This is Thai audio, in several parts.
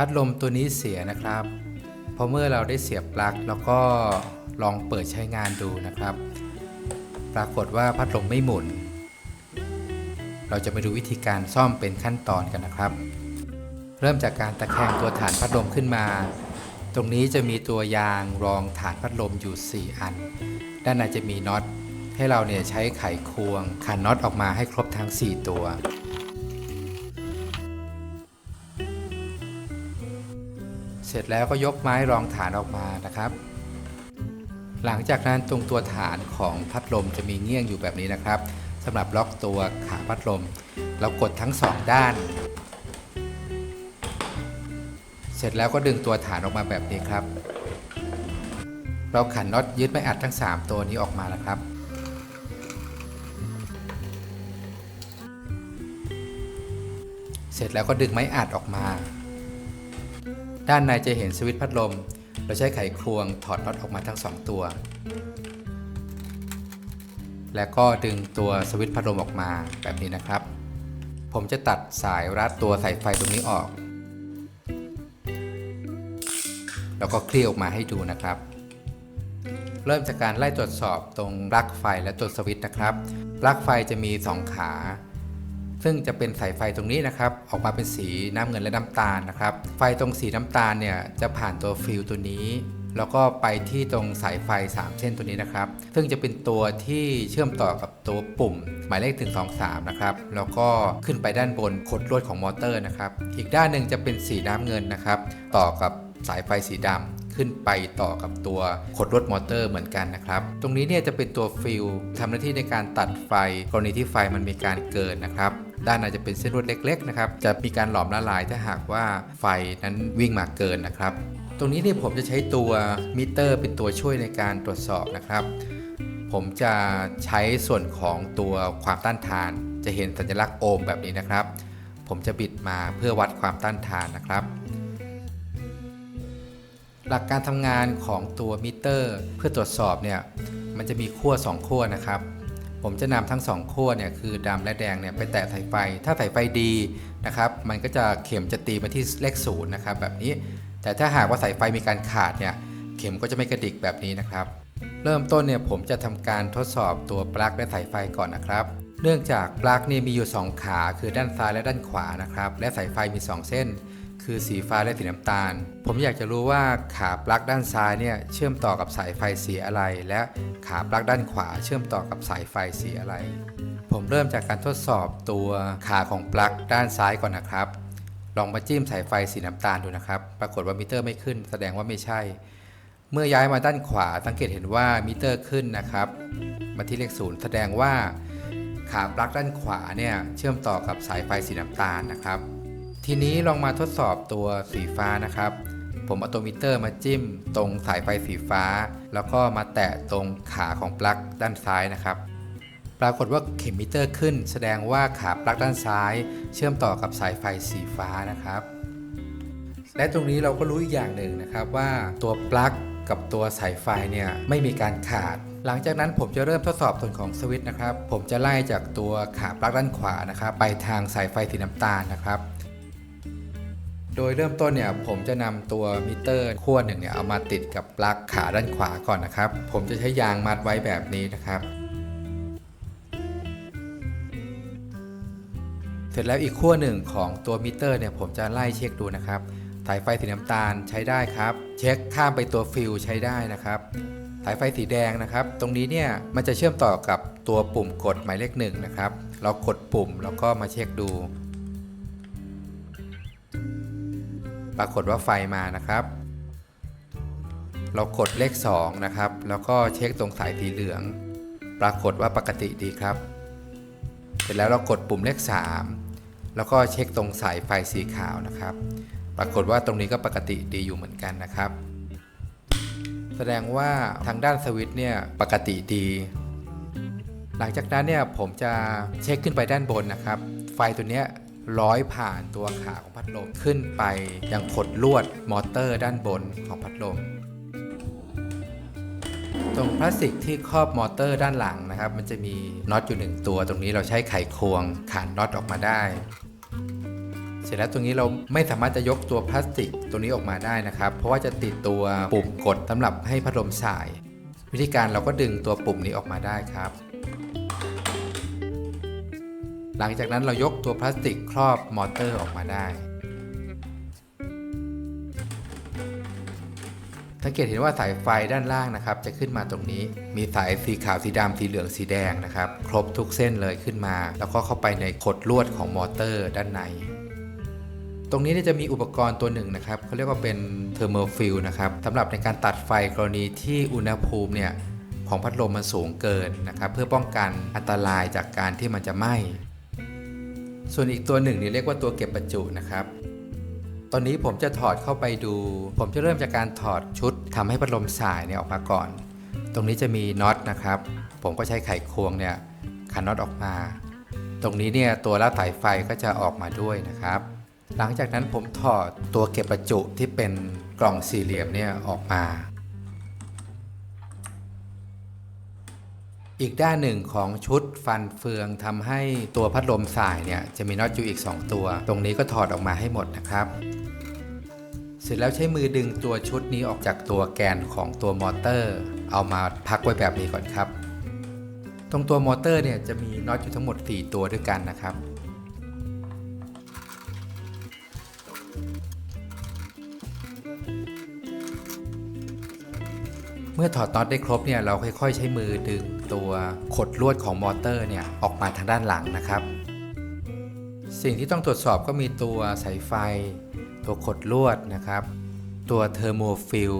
พัดลมตัวนี้เสียนะครับเพราะเมื่อเราได้เสียบปลั๊กแล้วก็ลองเปิดใช้งานดูนะครับ ปรากฏว่าพัดลมไม่หมุน เราจะมาดูวิธีการซ่อมเป็นขั้นตอนกันนะครับ เริ่มจากการตะแคงตัวฐานพัดลมขึ้นมา ตรงนี้จะมีตัวยางรองฐานพัดลมอยู่ 4 อัน ด้านในจะมีน็อตให้เราเนี่ยใช้ไขควงขันน็อตออกมาให้ครบทั้ง 4 ตัว เสร็จแล้วก็ยกไม้รองฐานออกมานะครับ หลังจากนั้นตรงตัวฐานของพัดลมจะมีเงี้ยงอยู่แบบนี้นะครับสำหรับล็อกตัวขาพัดลม เรากดทั้งสองด้าน เสร็จแล้วก็ดึงตัวฐานออกมาแบบนี้ครับ เราขันน็อตยึดไม่อัดทั้ง 3 ตัวนี้ออกมาแล้วครับเสร็จแล้วก็ดึงไม้อัดออกมา ด้านในจะเห็นสวิตช์พัดลม เราใช้ไขควงถอดน็อตออกมาทั้ง 2 ตัว แล้วก็ดึงตัวสวิตช์พัดลมออกมาแบบนี้นะครับ ผมจะตัดสายรัดตัวสายไฟตรงนี้ออก แล้วก็คลี่ออกมาให้ดูนะครับ เริ่มจากการไล่ตรวจสอบตรงปลั๊กไฟและตัวสวิตช์นะครับ ปลั๊กไฟจะมี 2 ขา ซึ่งจะเป็นสายไฟตรงนี้นะครับ ออกมาเป็นสีน้ำเงินและน้ำตาลนะครับ ไฟตรงสีน้ำตาลเนี่ยจะผ่านตัวฟิลตัวนี้ แล้วก็ไปที่ตรงสายไฟ 3 เส้นตัวนี้นะครับ ซึ่งจะเป็นตัวที่เชื่อมต่อกับตัวปุ่ม หมายเลขถึง2 3นะครับ แล้วก็ขึ้นไปด้านบนขดลวดของมอเตอร์นะครับ อีกด้านหนึ่งจะเป็นสีน้ำเงินนะครับ ต่อกับสายไฟสีดำ ขึ้นไปต่อกับตัวขดลวดมอเตอร์เหมือนกันนะครับ ตรงนี้เนี่ยจะเป็นตัวฟิลทำหน้าที่ในการตัดไฟ กรณีที่ไฟมันมีการเกินนะครับด้านในจะเป็นเส้นลวดเล็ก ๆ นะครับ จะมีการหลอมละลายถ้าหากว่าไฟนั้นวิ่งมาเกินนะครับ ตรงนี้เนี่ยผมจะใช้ตัวมิเตอร์ เป็นตัวช่วยในการตรวจสอบนะครับ ผมจะใช้ส่วนของตัวความต้านทาน จะเห็นสัญลักษณ์โอห์มแบบนี้นะครับ ผมจะบิดมาเพื่อวัดความต้านทานนะครับ หลักการทำงานของตัวมิเตอร์ เพื่อตรวจสอบเนี่ยมันจะมีขั้ว2ขั้วนะครับ ผมจะนำทั้ง2ขั้วเนี่ยคือดำและแดงเนี่ยไปแตะสายไฟ ถ้าสายไฟดีนะครับมันก็จะเข็มจะตีมาที่เลขศูนย์นะครับแบบนี้ แต่ถ้าหากว่าสายไฟมีการขาดเนี่ยเข็มก็จะไม่กระดิกแบบนี้นะครับ เริ่มต้นเนี่ยผมจะทำการทดสอบตัวปลั๊กและสายไฟก่อนนะครับ เนื่องจากปลั๊กนี่มีอยู่ 2 ขาคือด้านซ้ายและด้านขวานะครับและสายไฟมี 2 เส้น คือสีฟ้าและสีน้ำตาล ผมอยากจะรู้ว่าขาปลั๊กด้านซ้ายเนี่ยเชื่อมต่อกับสายไฟสีอะไร และขาปลั๊กด้านขวาเชื่อมต่อกับสายไฟสีอะไร ผมเริ่มจากการทดสอบตัวขาของปลั๊กด้านซ้ายก่อนนะครับ ลองมาจิ้มสายไฟสีน้ำตาลดูนะครับ ปรากฏว่ามิเตอร์ไม่ขึ้น แสดงว่าไม่ใช่ เมื่อย้ายมาด้านขวาสังเกตเห็นว่ามิเตอร์ขึ้นนะครับมาที่เลขศูนย์แสดงว่าขาปลั๊กด้านขวาเนี่ยเชื่อมต่อกับสายไฟสีน้ำตาลนะครับ ทีนี้ลองมาทดสอบตัวสีฟ้านะครับ ผมเอาตัวมิเตอร์มาจิ้มตรงสายไฟสีฟ้า แล้วก็มาแตะตรงขาของปลั๊กด้านซ้ายนะครับ ปรากฏว่าเข็มมิเตอร์ขึ้น แสดงว่าขาปลั๊กด้านซ้าย เชื่อมต่อกับสายไฟสีฟ้านะครับ และตรงนี้เราก็รู้อีกอย่างหนึ่งนะครับว่าตัวปลั๊กกับตัวสายไฟเนี่ยไม่มีการขาด หลังจากนั้นผมจะเริ่มทดสอบส่วนของสวิตช์นะครับ ผมจะไล่จากตัวขาปลั๊กด้านขวานะครับ ไปทางสายไฟสีน้ำตาลนะครับ โดยเริ่มต้นเนี่ยผมจะนำตัวมิเตอร์ขั้วหนึ่งเนี่ยเอามาติดกับปลั๊กขาด้านขวาก่อนนะครับ ผมจะใช้ยางมัดไว้แบบนี้นะครับ เสร็จแล้วอีกขั้วหนึ่งของตัวมิเตอร์เนี่ยผมจะไล่เช็คดูนะครับสายไฟสีน้ำตาลใช้ได้ครับ เช็คข้ามไปตัวฟิลใช้ได้นะครับสายไฟสีแดงนะครับ ตรงนี้เนี่ยมันจะเชื่อมต่อกับตัวปุ่มกดหมายเลขหนึ่งนะครับ เรากดปุ่มแล้วก็มาเช็คดู ปรากฏว่าไฟมานะครับ เรากดเลข 2 นะครับ แล้วก็เช็คตรงสายสีเหลือง ปรากฏว่าปกติดีครับ เสร็จแล้วเรากดปุ่มเลข 3 แล้วก็เช็คตรงสายไฟสีขาวนะครับ ปรากฏว่าตรงนี้ก็ปกติดีอยู่เหมือนกันนะครับ แสดงว่าทางด้านสวิตช์เนี่ยปกติดี หลังจากนั้นเนี่ยผมจะเช็คขึ้นไปด้านบนนะครับ ไฟตัวเนี้ย ร้อยผ่านตัวขาของพัดลมขึ้นไปยังขดลวดมอเตอร์ด้านบนของพัดลม ตรงพลาสติกที่ครอบมอเตอร์ด้านหลังนะครับ มันจะมีน็อตอยู่หนึ่งตัวตรงนี้เราใช้ไขควงขานน็อตออกมาได้ เสร็จแล้วตรงนี้เราไม่สามารถจะยกตัวพลาสติกตัวนี้ออกมาได้นะครับ เพราะว่าจะติดตัวปุ่มกดสำหรับให้พัดลมสาย วิธีการเราก็ดึงตัวปุ่มนี้ออกมาได้ครับ หลังจากนั้นเรายกตัวพลาสติกครอบมอเตอร์ออกมาได้สังเกตเห็นว่าสายไฟด้านล่างนะครับ จะขึ้นมาตรงนี้ มีสายสีขาวสีดำสีเหลืองสีแดงนะครับ ครบทุกเส้นเลยขึ้นมา แล้วก็เข้าไปในขดลวดของมอเตอร์ด้านใน ตรงนี้จะมีอุปกรณ์ตัวหนึ่งนะครับเขาเรียกว่าเป็นเทอร์โมฟิลนะครับสำหรับในการตัดไฟกรณีที่อุณหภูมิเนี่ยของพัดลมมันสูงเกินนะครับ เพื่อป้องกันอันตรายจากการที่มันจะไหม้ ส่วนอีกตัวหนึ่งนี่เรียกว่าตัวเก็บประจุนะครับ ตอนนี้ผมจะถอดเข้าไปดู ผมจะเริ่มจากการถอดชุดทำให้พัดลมสายเนี่ยออกมาก่อน ตรงนี้จะมีน็อตนะครับ ผมก็ใช้ไขควงเนี่ยขันน็อตออกมา ตรงนี้เนี่ยตัวรับสายไฟก็จะออกมาด้วยนะครับ หลังจากนั้นผมถอดตัวเก็บประจุที่เป็นกล่องสี่เหลี่ยมเนี่ยออกมา อีกด้านหนึ่งของชุดฟันเฟืองทำให้ตัวพัดลมสายเนี่ยจะมีน็อตอยู่อีก 2 ตัว ตรงนี้ก็ถอดออกมาให้หมดนะครับ เสร็จแล้วใช้มือดึงตัวชุดนี้ออกจากตัวแกนของตัวมอเตอร์ เอามาพักไว้แบบนี้ก่อนครับ ตรงตัวมอเตอร์เนี่ยจะมีน็อตอยู่ทั้งหมด 4 ตัวด้วยกันนะครับเมื่อถอดน็อตได้ครบเนี่ยเราค่อยๆ ใช้มือดึง ตัวขดลวดของมอเตอร์เนี่ยออกมาทางด้านหลังนะครับ สิ่งที่ต้องตรวจสอบก็มีตัวสายไฟ ตัวขดลวดนะครับ ตัวเทอร์โมฟิล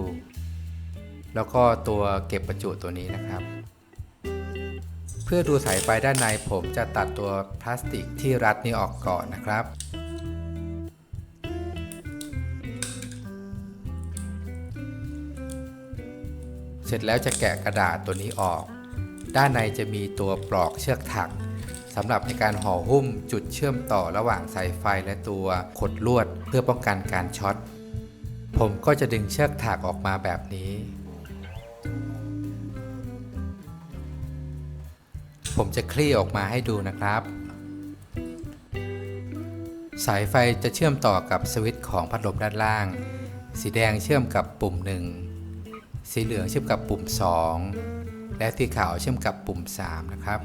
แล้วก็ตัวเก็บประจุตัวนี้นะครับ เพื่อดูสายไฟด้านในผมจะตัดตัวพลาสติกที่รัดนี้ออกก่อนนะครับเสร็จแล้วจะแกะกระดาษตัวนี้ออก ด้านในจะมีตัวปลอกเชือกถักสำหรับในการห่อหุ้มจุดเชื่อมต่อระหว่างสายไฟและตัวขดลวดเพื่อป้องกันการช็อต ผมก็จะดึงเชือกถักออกมาแบบนี้ ผมจะคลี่ออกมาให้ดูนะครับ สายไฟจะเชื่อมต่อกับสวิตช์ของพัดลมด้านล่าง สีแดงเชื่อมกับปุ่มหนึ่งสีเหลืองเชื่อมกับปุ่ม 2 และสีขาวเชื่อมกับปุ่ม 3 นะครับ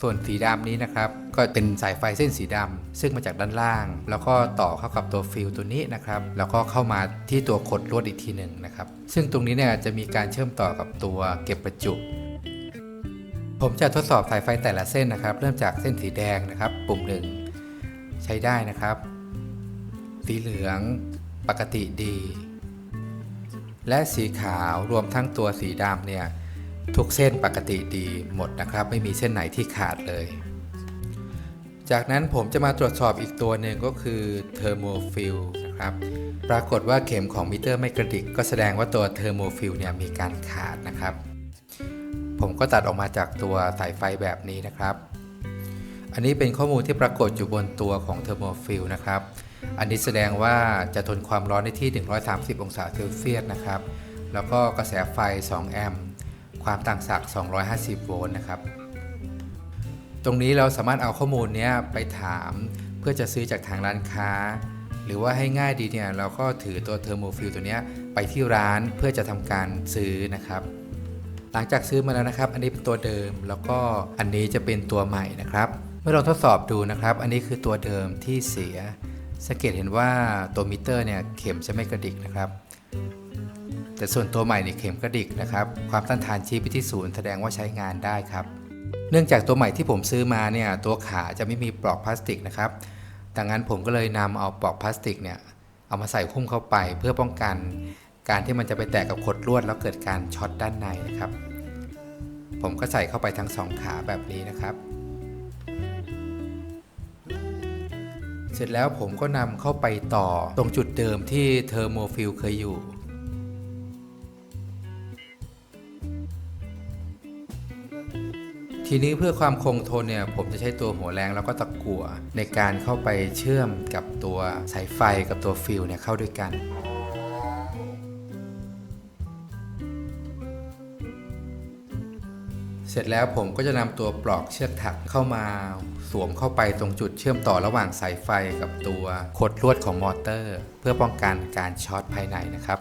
ส่วนสีดำนี้นะครับ ก็เป็นสายไฟเส้นสีดำซึ่งมาจากด้านล่าง แล้วก็ต่อเข้ากับตัวฟิลตัวนี้นะครับ แล้วก็เข้ามาที่ตัวขดลวดอีกทีหนึ่งนะครับ ซึ่งตรงนี้เนี่ยจะมีการเชื่อมต่อกับตัวเก็บประจุผมจะทดสอบสายไฟแต่ละเส้นนะครับ เริ่มจากเส้นสีแดงนะครับ ปุ่มหนึ่งใช้ได้นะครับ สีเหลืองปกติดี และสีขาวรวมทั้งตัวสีดำเนี่ย ทุกเส้นปกติดีหมดนะครับ ไม่มีเส้นไหนที่ขาดเลย จากนั้นผมจะมาตรวจสอบอีกตัวหนึ่งก็คือเทอร์โมฟิลนะครับปรากฏว่าเข็มของมิเตอร์ไม่กระดิก ก็แสดงว่าตัวเทอร์โมฟิลเนี่ยมีการขาดนะครับ ผมก็ตัดออกมาจากตัวสายไฟแบบนี้นะครับ อันนี้เป็นข้อมูลที่ปรากฏอยู่บนตัวของเทอร์โมฟิลนะครับอันนี้แสดงว่าจะทนความร้อนได้ที่ 130 องศาเซลเซียสนะครับ แล้วก็กระแสไฟ 2 แอมป์ ความต่างศักย์ 250 โวลต์นะครับ ตรงนี้เราสามารถเอาข้อมูลนี้ไปถามเพื่อจะซื้อจากทางร้านค้า หรือว่าให้ง่ายดีเนี่ยเราก็ถือตัวเทอร์โมฟิลตัวนี้ไปที่ร้านเพื่อจะทำการซื้อนะครับ หลังจากซื้อมาแล้วนะครับ อันนี้เป็นตัวเดิมแล้วก็อันนี้จะเป็นตัวใหม่นะครับเมื่อเราทดสอบดูนะครับ อันนี้คือตัวเดิมที่เสียสังเกตเห็นว่าตัวมิเตอร์เนี่ยเข็มจะไม่กระดิกนะครับ แต่ส่วนตัวใหม่เนี่ยเข็มกระดิกนะครับ ความต้านทานชี้ไปที่ศูนย์แสดงว่าใช้งานได้ครับ เนื่องจากตัวใหม่ที่ผมซื้อมาเนี่ยตัวขาจะไม่มีปลอกพลาสติกนะครับดังนั้นผมก็เลยนำเอาปลอกพลาสติกเนี่ยเอามาใส่หุ้มเข้าไปเพื่อป้องกัน การที่มันจะไปแตกกับขดลวดแล้วเกิดการช็อตด้านในนะครับ ผมก็ใส่เข้าไปทั้งสองขาแบบนี้นะครับ เสร็จแล้วผมก็นำเข้าไปต่อตรงจุดเดิมที่เทอร์โมฟิลเคยอยู่ ทีนี้เพื่อความคงทนเนี่ยผมจะใช้ตัวหัวแรงแล้วก็ตะกั่วในการเข้าไปเชื่อมกับตัวสายไฟกับตัวฟิลเนี่ยเข้าด้วยกันเสร็จแล้วผมก็จะนำตัวปลอกเชือกถักเข้ามาสวมเข้าไปตรงจุดเชื่อมต่อระหว่างสายไฟกับตัวขดลวดของมอเตอร์ เพื่อป้องกันการช็อตภายในนะครับ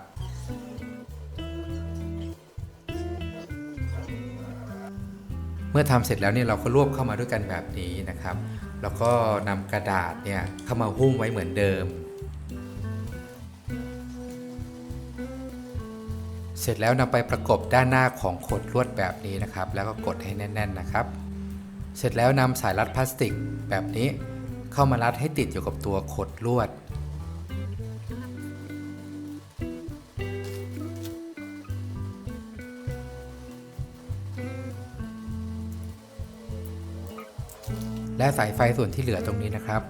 มื่อทำเสร็จแล้วเนี่ยเราก็รวบเข้ามาด้วยกันแบบนี้นะครับ แล้วก็นำกระดาษเนี่ยเข้ามาหุ้มไว้เหมือนเดิม เสร็จแล้วนำไปประกบด้านหน้าของขดลวดแบบนี้นะครับ แล้วก็กดให้แน่น ๆนะครับ เสร็จแล้วนำสายรัดพลาสติกแบบนี้เข้ามารัดให้ติดอยู่กับตัวขดลวด และสายไฟส่วนที่เหลือตรงนี้นะครับ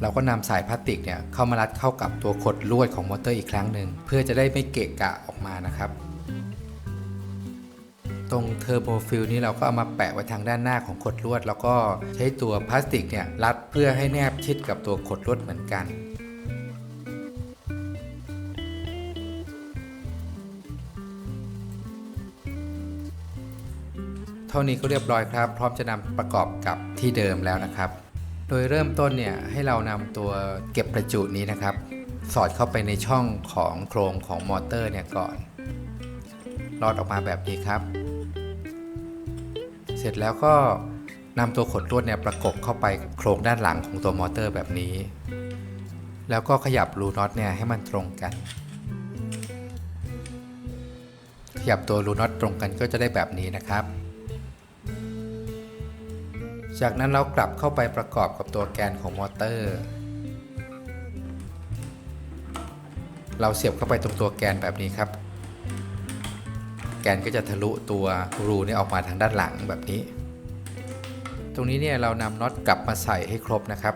เราก็นำสายพลาสติกเนี่ยเข้ามารัดเข้ากับตัวขดลวดของมอเตอร์อีกครั้งหนึ่งเพื่อจะได้ไม่เกะกะออกมานะครับ ตรงเทอร์โบฟิลนี้เราก็เอามาแปะไว้ทางด้านหน้าของขดลวด แล้วก็ใช้ตัวพลาสติกเนี่ยรัดเพื่อให้แนบชิดกับตัวขดลวดเหมือนกัน ท่านี้ก็เรียบร้อยครับ พร้อมจะนำประกอบกับที่เดิมแล้วนะครับ โดยเริ่มต้นเนี่ยให้เรานำตัวเก็บประจุนี้นะครับ สอดเข้าไปในช่องของโครงของมอเตอร์เนี่ยก่อนรอดออกมาแบบนี้ครับ เสร็จแล้วก็นำตัวขดลวดเนี่ยประกบเข้าไปโครงด้านหลังของตัวมอเตอร์แบบนี้ แล้วก็ขยับรูน็อตเนี่ยให้มันตรงกัน ขยับตัวรูน็อตตรงกันก็จะได้แบบนี้นะครับ จากนั้นเรากลับเข้าไปประกอบกับตัวแกนของมอเตอร์ เราเสียบเข้าไปตรงตัวแกนแบบนี้ครับ แกนก็จะทะลุตัวรูนี่ออกมาทางด้านหลังแบบนี้ ตรงนี้เนี่ยเรานำน็อตกลับมาใส่ให้ครบนะครับ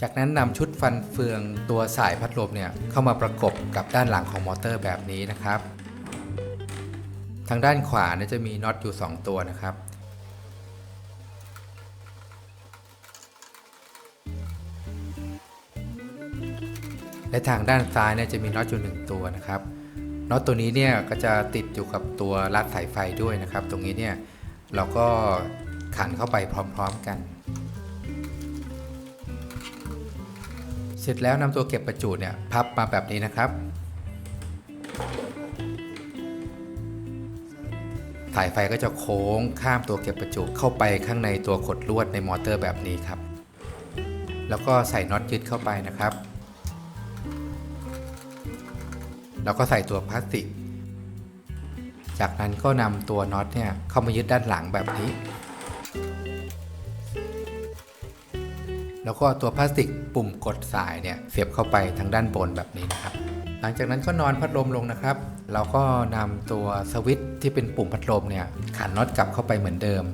จากนั้นนำชุดฟันเฟืองตัวสายพัดลมเนี่ยเข้ามาประกบกับด้านหลังของมอเตอร์แบบนี้นะครับ ทางด้านขวาเนี่ยจะมีน็อตอยู่ 2 ตัวนะครับ และทางด้านซ้ายเนี่ยจะมีน็อตอยู่ 1 ตัวนะครับน็อตตัวนี้เนี่ยก็จะติดอยู่กับตัวรัดสายไฟด้วยนะครับ ตรงนี้เนี่ยเราก็ขันเข้าไปพร้อม ๆกัน สร็จแล้วนำตัวเก็บประจุเนี่ยพับมาแบบนี้นะครับ สายไฟก็จะโค้งข้ามตัวเก็บประจุเข้าไปข้างในตัวขดลวดในมอเตอร์แบบนี้ครับ แล้วก็ใส่น็อตยึดเข้าไปนะครับ แล้วก็ใส่ตัวพลาสติก จากนั้นก็นำตัวน็อตเนี่ยเข้ามายึดด้านหลังแบบนี้ แล้วก็ตัวพลาสติกปุ่มกดสายเนี่ยเสียบเข้าไปทางด้านบนแบบนี้นะครับ หลังจากนั้นก็นอนพัดลมลงนะครับ เราก็นำตัวสวิตช์ที่เป็นปุ่มพัดลมเนี่ยขันน็อตกลับเข้าไปเหมือนเดิม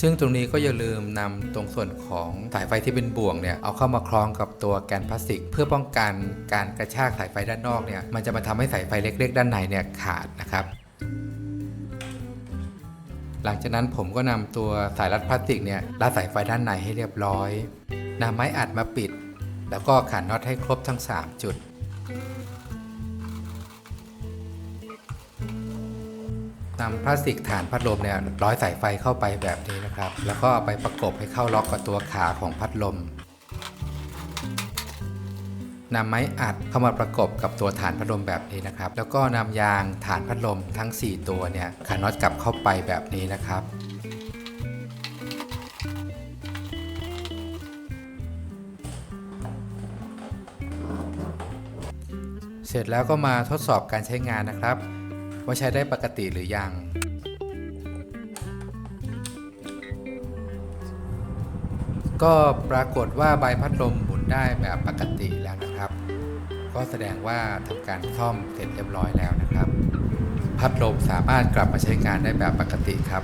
ซึ่งตรงนี้ก็อย่าลืมนำตรงส่วนของสายไฟที่เป็นบ่วงเนี่ยเอาเข้ามาคล้องกับตัวแกนพลาสติก เพื่อป้องกันการกระชากสายไฟด้านนอกเนี่ยมันจะมาทำให้สายไฟเล็ก ๆ ด้านในเนี่ยขาดนะครับ หลังจากนั้นผมก็นำตัวสายรัดพลาสติกเนี่ยรัดสายไฟด้านในให้เรียบร้อยนำไม้อัดมาปิด แล้วก็ขันน็อตให้ครบทั้ง 3 จุด นำพลาสติกฐานพัดลมเนี่ยร้อยสายไฟเข้าไปแบบนี้นะครับ แล้วก็เอาไปประกบให้เข้าล็อกกับตัวขาของพัดลม นำไม้อัดเข้ามาประกบกับตัวฐานพัดลมแบบนี้นะครับ แล้วก็นำยางฐานพัดลมทั้ง 4 ตัวเนี่ยขันน็อตกลับเข้าไปแบบนี้นะครับเสร็จแล้วก็มาทดสอบการใช้งานนะครับ ว่าใช้ได้ปกติหรือยัง ก็ปรากฏว่าใบพัดลม ได้แบบปกติแล้วนะครับ ก็แสดงว่าทำการซ่อมเสร็จเรียบร้อยแล้วนะครับ พัดลมสามารถกลับมาใช้งานได้แบบปกติครับ